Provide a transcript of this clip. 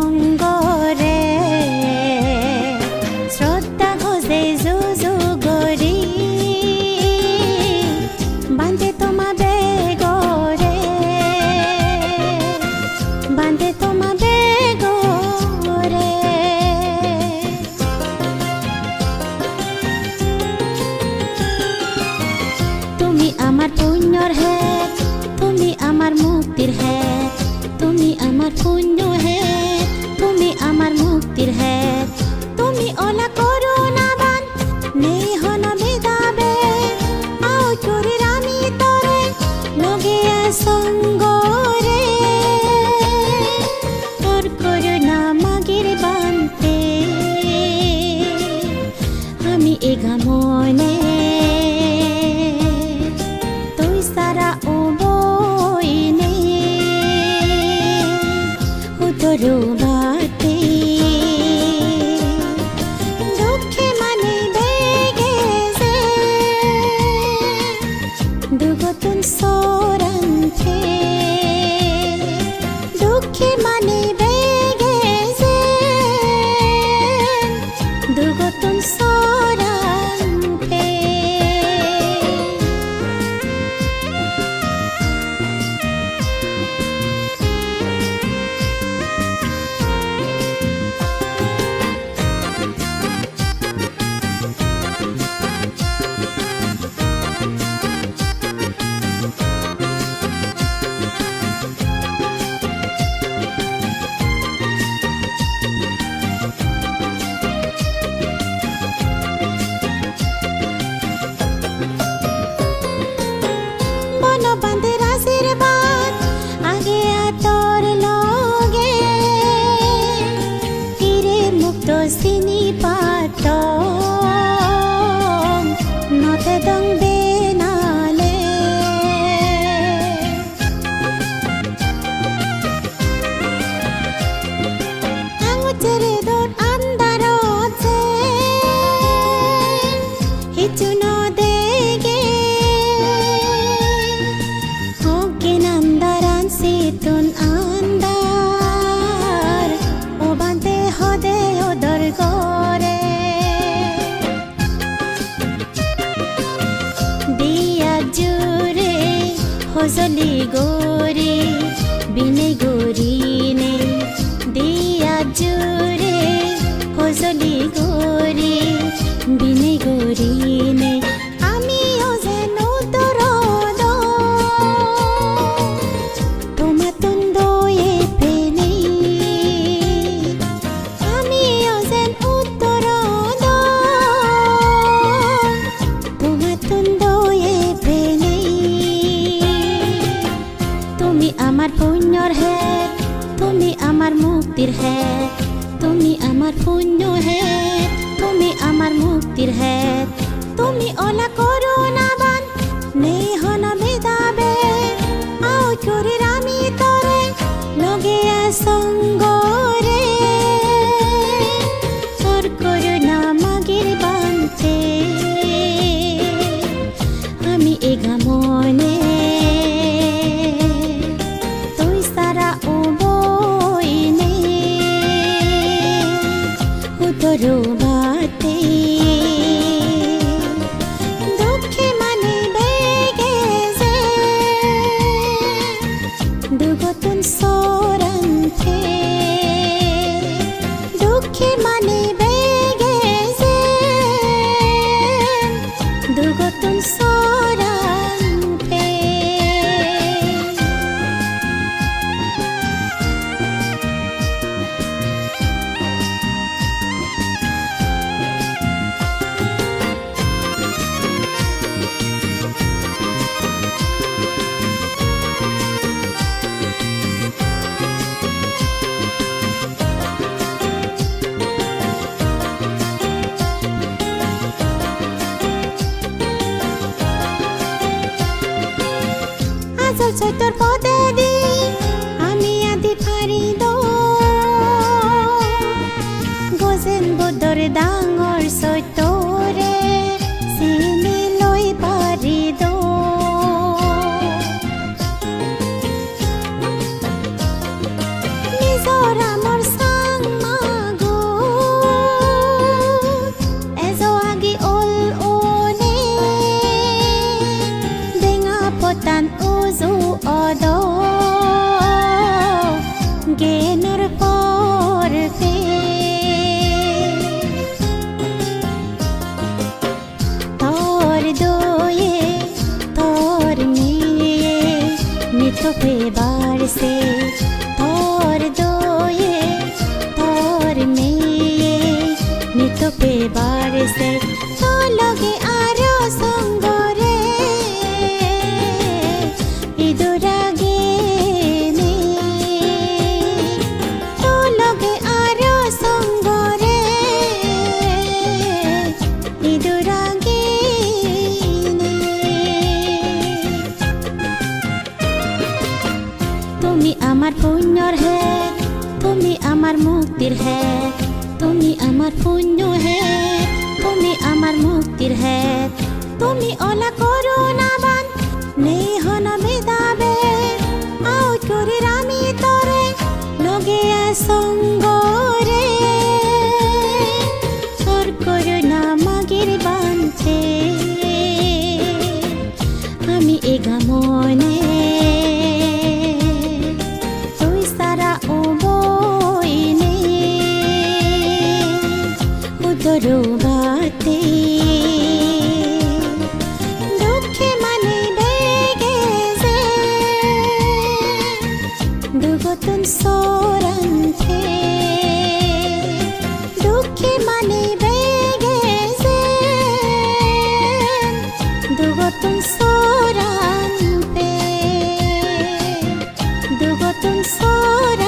সঙ্গ রে করুণা মাগের বানতে আমি এগা মনে তুই সারা ও বইনে উতরো বাত চলে গো আমার মুক্তির হ্যাঁ তুমি আমার পুণ্য হ্যাঁ তুমি আমার মুক্তির হ্যাঁ তুমি ওলা করো না বান নেই হন ভেদাবে আও চোরের আমি তরে লগে সঙ্গ পেবার সে তো লগে আরও সঙ্গরে ইদুরাগে নে তো আরও তুমি আমার পুণ্যর হে তুমি আমার মুক্তির হে তুমি আমার পুণ্য হে তুমি আমার মুক্তির হ্যাঁ তুমি ওলা করো না বান নেই নেহন মেদাবে আউ চুরির রামি তরে লগে সঙ্গরে দুগতন সোরন্থে দুঃখে মানে বেগে যে দুগতন সোরান্তে দুগতন সোর